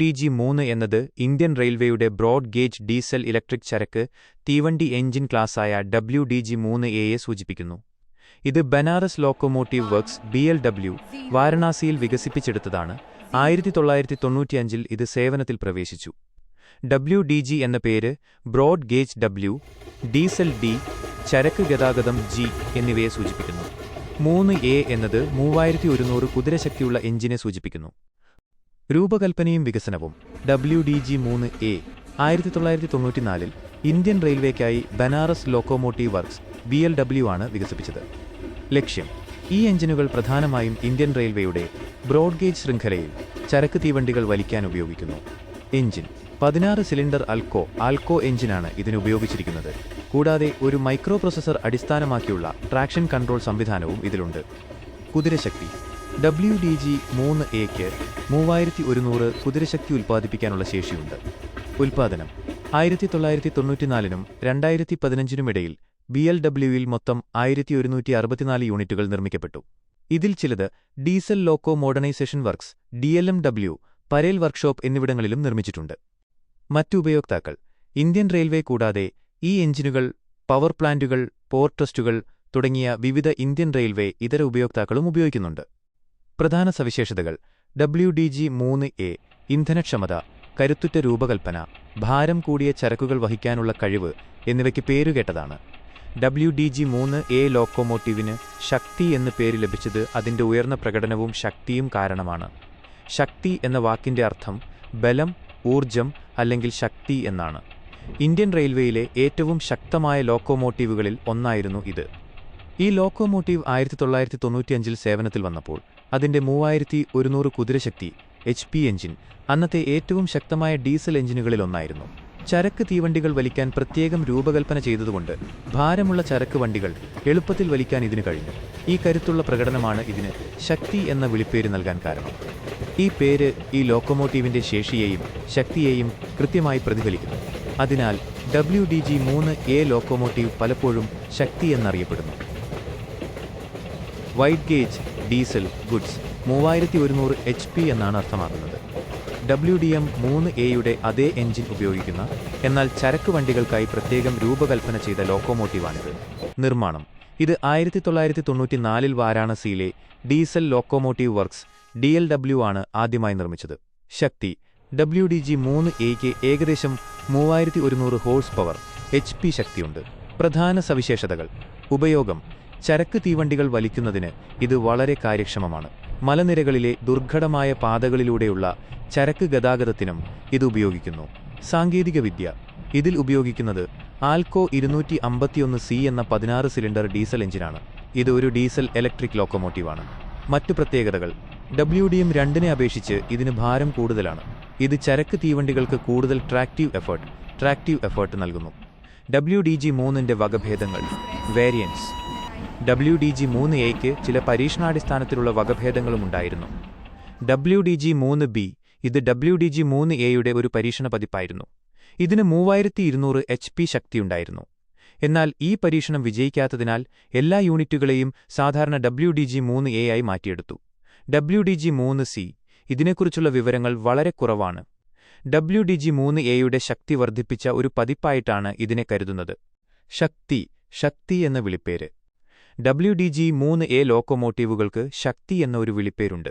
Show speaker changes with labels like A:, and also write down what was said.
A: T G മൂന്ന് എന്നത് Indian റെയിൽവേയുടെ ബ്രോഡ് ഗേജ് ഡീസൽ ഇലക്ട്രിക് ചരക്ക് തീവണ്ടി എഞ്ചിൻ ക്ലാസായ ഡബ്ല്യു ഡി ജി മൂന്ന് എയെ സൂചിപ്പിക്കുന്നു. ഇത് Banaras locomotive works B L W വാരണാസിയിൽ വികസിപ്പിച്ചെടുത്തതാണ്. ആയിരത്തി തൊള്ളായിരത്തി തൊണ്ണൂറ്റിയഞ്ചിൽ ഇത് സേവനത്തിൽ പ്രവേശിച്ചു. ഡബ്ല്യു ഡി ജി എന്ന പേര് broad gauge W diesel D ചരക്ക് ഗതാഗതം ജി എന്നിവയെ സൂചിപ്പിക്കുന്നു. മൂന്ന് എ എന്നത് മൂവായിരത്തി ഒരുന്നൂറ് കുതിരശക്തിയുള്ള എഞ്ചിനെ സൂചിപ്പിക്കുന്നു. രൂപകൽപ്പനയും വികസനവും. ഡബ്ല്യു ഡി ജി മൂന്ന് എ ആയിരത്തി തൊള്ളായിരത്തി തൊണ്ണൂറ്റിനാലിൽ Indian റെയിൽവേക്കായി Banaras locomotive works B L W ആണ് വികസിപ്പിച്ചത്. ലക്ഷ്യം ഈ എഞ്ചിനുകൾ പ്രധാനമായും ഇന്ത്യൻ റെയിൽവേയുടെ ബ്രോഡ് ഗേജ് ശൃംഖലയിൽ ചരക്ക് തീവണ്ടികൾ വലിക്കാൻ ഉപയോഗിക്കുന്നു. എഞ്ചിൻ പതിനാറ് സിലിണ്ടർ അൽക്കോ ആൽക്കോ എഞ്ചിനാണ് ഇതിന് ഉപയോഗിച്ചിരിക്കുന്നത്. കൂടാതെ ഒരു മൈക്രോ പ്രൊസസർ അടിസ്ഥാനമാക്കിയുള്ള ട്രാക്ഷൻ കൺട്രോൾ സംവിധാനവും ഇതിലുണ്ട്. കുതിരശക്തി ഡബ്ല്യു ഡി ജി മൂന്ന് എക്ക് മൂവായിരത്തി ഒരുന്നൂറ് കുതിരശക്തി ഉൽപ്പാദിപ്പിക്കാനുള്ള ശേഷിയുണ്ട്. ഉൽപ്പാദനം ആയിരത്തി തൊള്ളായിരത്തി തൊണ്ണൂറ്റിനാലിനും രണ്ടായിരത്തി പതിനഞ്ചിനുമിടയിൽ ബി എൽ ഡബ്ല്യുവിൽ മൊത്തം ആയിരത്തി ഒരുന്നൂറ്റി അറുപത്തിനാല് യൂണിറ്റുകൾ നിർമ്മിക്കപ്പെട്ടു. ഇതിൽ ചിലത് diesel loco modernisation works D L M W Parel workshop എന്നിവിടങ്ങളിലും നിർമ്മിച്ചിട്ടുണ്ട്. മറ്റു ഉപയോക്താക്കൾ ഇന്ത്യൻ റെയിൽവേ കൂടാതെ ഈ എഞ്ചിനുകൾ പവർ പ്ലാന്റുകൾ പോർട്ട് ട്രസ്റ്റുകൾ തുടങ്ങിയ വിവിധ ഇന്ത്യൻ റെയിൽവേ ഇതര ഉപയോക്താക്കളും ഉപയോഗിക്കുന്നുണ്ട്. പ്രധാന സവിശേഷതകൾ. ഡബ്ല്യു ഡി ജി മൂന്ന് എ ഇന്ധനക്ഷമത കരുത്തുറ്റ രൂപകൽപ്പന ഭാരം കൂടിയ ചരക്കുകൾ വഹിക്കാനുള്ള കഴിവ് എന്നിവയ്ക്ക് പേരുകേട്ടതാണ് ഡബ്ല്യു ഡി ജി മൂന്ന് എ ലോക്കോമോട്ടീവിന് ശക്തി എന്ന് പേര് ലഭിച്ചത് അതിന്റെ ഉയർന്ന പ്രകടനവും ശക്തിയും കാരണമാണ്. ശക്തി എന്ന വാക്കിന്റെ അർത്ഥം ബലം ഊർജം അല്ലെങ്കിൽ ശക്തി എന്നാണ്. ഇന്ത്യൻ റെയിൽവേയിലെ ഏറ്റവും ശക്തമായ ലോക്കോമോട്ടീവുകളിൽ ഒന്നായിരുന്നു ഇത്. ഈ ലോക്കോമോട്ടീവ് ആയിരത്തി തൊള്ളായിരത്തി തൊണ്ണൂറ്റിയഞ്ചിൽ സേവനത്തിൽ വന്നപ്പോൾ അതിന്റെ മൂവായിരത്തി ഒരുന്നൂറ് കുതിരശക്തി എച്ച് പി എഞ്ചിൻ അന്നത്തെ ഏറ്റവും ശക്തമായ ഡീസൽ എഞ്ചിനുകളിലൊന്നായിരുന്നു ചരക്ക് തീവണ്ടികൾ വലിക്കാൻ പ്രത്യേകം രൂപകൽപ്പന ചെയ്തതുകൊണ്ട് ഭാരമുള്ള ചരക്ക് വണ്ടികൾ എളുപ്പത്തിൽ വലിക്കാൻ ഇതിന് കഴിഞ്ഞു. ഈ കരുത്തുള്ള പ്രകടനമാണ് ഇതിന് ശക്തി എന്ന വിളിപ്പേര് നൽകാൻ കാരണം. ഈ പേര് ഈ ലോക്കോമോട്ടീവിന്റെ ശേഷിയെയും ശക്തിയെയും കൃത്യമായി പ്രതിഫലിക്കുന്നു. അതിനാൽ ഡബ്ല്യു ഡി ജി മൂന്ന് എ ലോക്കോമോട്ടീവ് പലപ്പോഴും ശക്തി എന്നറിയപ്പെടുന്നു. വൈറ്റ് ഗേജ് ഡീസൽ ഗുഡ്സ് മൂവായിരത്തി ഒരുന്നൂറ് എച്ച് പി എന്നാണ് അർത്ഥമാക്കുന്നത്. ഡബ്ല്യു ഡി എം മൂന്ന് എയുടെ അതേ എഞ്ചിൻ ഉപയോഗിക്കുന്ന എന്നാൽ ചരക്ക് വണ്ടികൾക്കായി പ്രത്യേകം രൂപകൽപ്പന ചെയ്ത ലോക്കോമോട്ടീവാണിത്. നിർമ്മാണം. ഇത് ആയിരത്തി തൊള്ളായിരത്തി തൊണ്ണൂറ്റി നാലിൽ വാരാണസിയിലെ diesel locomotive works D L W ആണ് ആദ്യമായി നിർമ്മിച്ചത്. ശക്തി. ഡബ്ല്യു ഡി ജി മൂന്ന് എയ്ക്ക് ഏകദേശം മൂവായിരത്തി ഒരുന്നൂറ് ഹോഴ്സ് പവർ എച്ച് പി ശക്തിയുണ്ട്. പ്രധാന സവിശേഷതകൾ. ഉപയോഗം. ചരക്ക് തീവണ്ടികൾ വലിക്കുന്നതിന് ഇത് വളരെ കാര്യക്ഷമമാണ്. മലനിരകളിലെ ദുർഘടമായ പാതകളിലൂടെയുള്ള ചരക്ക് ഗതാഗതത്തിനും ഇത് ഉപയോഗിക്കുന്നു. സാങ്കേതികവിദ്യ. ഇതിൽ ഉപയോഗിക്കുന്നത് ആൽക്കോ ഇരുന്നൂറ്റി അമ്പത്തിയൊന്ന് സി എന്ന പതിനാറ് സിലിണ്ടർ ഡീസൽ എഞ്ചിനാണ്. ഇത് ഒരു ഡീസൽ ഇലക്ട്രിക് ലോക്കോമോട്ടീവാണ്. മറ്റു പ്രത്യേകതകൾ. ഡബ്ല്യു ഡി എം രണ്ടിനെ അപേക്ഷിച്ച് ഇതിന് ഭാരം കൂടുതലാണ്. ഇത് ചരക്ക് തീവണ്ടികൾക്ക് കൂടുതൽ ട്രാക്റ്റീവ് എഫേർട്ട് ട്രാക്റ്റീവ് എഫേർട്ട് നൽകുന്നു. ഡബ്ല്യു ഡി ജി മൂന്നിന്റെ വകഭേദങ്ങൾ. വേരിയൻസ്. ഡബ്ല്യു ഡി ജി മൂന്ന് എയ്ക്ക് ചില പരീക്ഷണാടിസ്ഥാനത്തിലുള്ള വകഭേദങ്ങളും ഉണ്ടായിരുന്നു. ഡബ്ല്യു ഡി ജി മൂന്ന് ബി ഇത് ഡബ്ല്യു ഡി ജി മൂന്ന് എയുടെ ഒരു പരീക്ഷണ പതിപ്പായിരുന്നു. ഇതിന് മൂവായിരത്തി ഇരുന്നൂറ് എച്ച് പി ശക്തിയുണ്ടായിരുന്നു എന്നാൽ ഈ പരീക്ഷണം വിജയിക്കാത്തതിനാൽ എല്ലാ യൂണിറ്റുകളെയും സാധാരണ ഡബ്ല്യു ഡി ജി മൂന്ന് എ ആയി മാറ്റിയെടുത്തു. ഡബ്ല്യു ഡി ജി മൂന്ന് സി ഇതിനെക്കുറിച്ചുള്ള വിവരങ്ങൾ വളരെ കുറവാണ്. ഡബ്ല്യു ഡി ജി മൂന്ന് എയുടെ ശക്തി വർദ്ധിപ്പിച്ച ഒരു പതിപ്പായിട്ടാണ് ഇതിനെ കരുതുന്നത്. ശക്തി ശക്തി എന്ന വിളിപ്പേര്. ഡബ്ല്യു ഡി ജി മൂന്ന് എ ലോക്കോമോട്ടീവുകൾക്ക് ശക്തി എന്ന ഒരു വിളിപ്പേരുണ്ട്.